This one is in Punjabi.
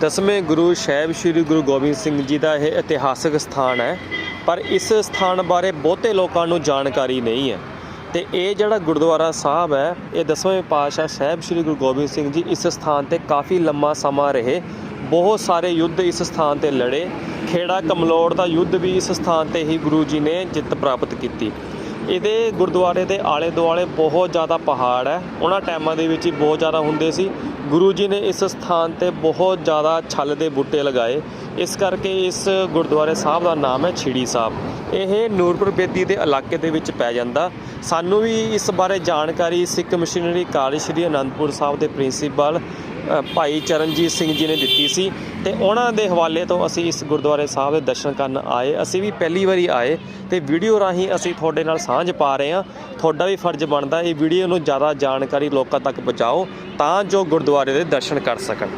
ਦਸਵੇਂ ਗੁਰੂ ਸਾਹਿਬ ਸ੍ਰੀ ਗੁਰੂ ਗੋਬਿੰਦ ਸਿੰਘ ਜੀ ਦਾ ਇਹ ਇਤਿਹਾਸਕ ਸਥਾਨ ਹੈ, ਪਰ ਇਸ ਸਥਾਨ ਬਾਰੇ ਬਹੁਤੇ ਲੋਕਾਂ ਨੂੰ ਜਾਣਕਾਰੀ ਨਹੀਂ ਹੈ। ਤੇ ਇਹ ਜਿਹੜਾ ਗੁਰਦੁਆਰਾ ਸਾਹਿਬ ਹੈ, ਇਹ ਦਸਵੇਂ ਪਾਤਸ਼ਾਹ ਸਾਹਿਬ ਸ੍ਰੀ ਗੁਰੂ ਗੋਬਿੰਦ ਸਿੰਘ ਜੀ ਇਸ ਸਥਾਨ ਤੇ ਕਾਫੀ ਲੰਮਾ ਸਮਾਂ ਰਹੇ। ਬਹੁਤ ਸਾਰੇ ਯੁੱਧ ਇਸ ਸਥਾਨ ਤੇ ਲੜੇ। ਖੇੜਾ ਕਮਲੋੜ ਦਾ ਯੁੱਧ ਵੀ ਇਸ ਸਥਾਨ ਤੇ ਹੀ ਗੁਰੂ ਜੀ ਨੇ ਜਿੱਤ ਪ੍ਰਾਪਤ ਕੀਤੀ। ਇਹਦੇ ਗੁਰਦੁਆਰੇ ਦੇ ਆਲੇ ਦੁਆਲੇ ਬਹੁਤ ਜ਼ਿਆਦਾ ਪਹਾੜ ਹੈ। ਉਹਨਾਂ ਟਾਈਮਾਂ ਦੇ ਵਿੱਚ ਹੀ ਬਹੁਤ ਜ਼ਿਆਦਾ ਹੁੰਦੇ ਸੀ। ਗੁਰੂ ਜੀ ਨੇ ਇਸ ਸਥਾਨ ਤੇ ਬਹੁਤ ਜ਼ਿਆਦਾ ਛੱਲ ਦੇ ਬੂਟੇ ਲਗਾਏ। ਇਸ ਕਰਕੇ ਇਸ ਗੁਰਦੁਆਰੇ ਸਾਹਿਬ ਦਾ ਨਾਮ ਹੈ ਛੀੜੀ ਸਾਹਿਬ। ਇਹ ਨੂਰਪੁਰ ਬੇਦੀ ਦੇ ਇਲਾਕੇ ਦੇ ਵਿੱਚ ਪੈ ਜਾਂਦਾ। ਸਾਨੂੰ ਵੀ ਇਸ ਬਾਰੇ ਜਾਣਕਾਰੀ ਸਿੱਖ ਮਿਸ਼ਨਰੀ ਕਾਲਜ ਸ਼੍ਰੀ ਅਨੰਦਪੁਰ ਸਾਹਿਬ ਦੇ ਪ੍ਰਿੰਸੀਪਲ ਭਾਈ ਚਰਨਜੀਤ ਸਿੰਘ ਜੀ ਨੇ ਦਿੱਤੀ ਸੀ ਤੇ ਉਹਨਾਂ ਦੇ ਹਵਾਲੇ ਤੋਂ ਅਸੀਂ ਇਸ ਗੁਰਦੁਆਰੇ ਸਾਹਿਬ ਦੇ ਦਰਸ਼ਨ ਕਰਨ ਆਏ। ਅਸੀਂ ਵੀ ਪਹਿਲੀ ਵਾਰੀ ਆਏ ਤੇ ਵੀਡੀਓ ਰਾਹੀਂ ਅਸੀਂ ਤੁਹਾਡੇ ਨਾਲ ਸਾਂਝ ਪਾ ਰਹੇ ਹਾਂ। ਤੁਹਾਡਾ ਵੀ ਫਰਜ਼ ਬਣਦਾ, ਇਹ ਵੀਡੀਓ ਨੂੰ ਜ਼ਿਆਦਾ ਜਾਣਕਾਰੀ ਲੋਕਾਂ ਤੱਕ ਪਹੁੰਚਾਓ ਤਾਂ ਜੋ ਗੁਰਦੁਆਰੇ ਦੇ ਦਰਸ਼ਨ ਕਰ ਸਕਣ।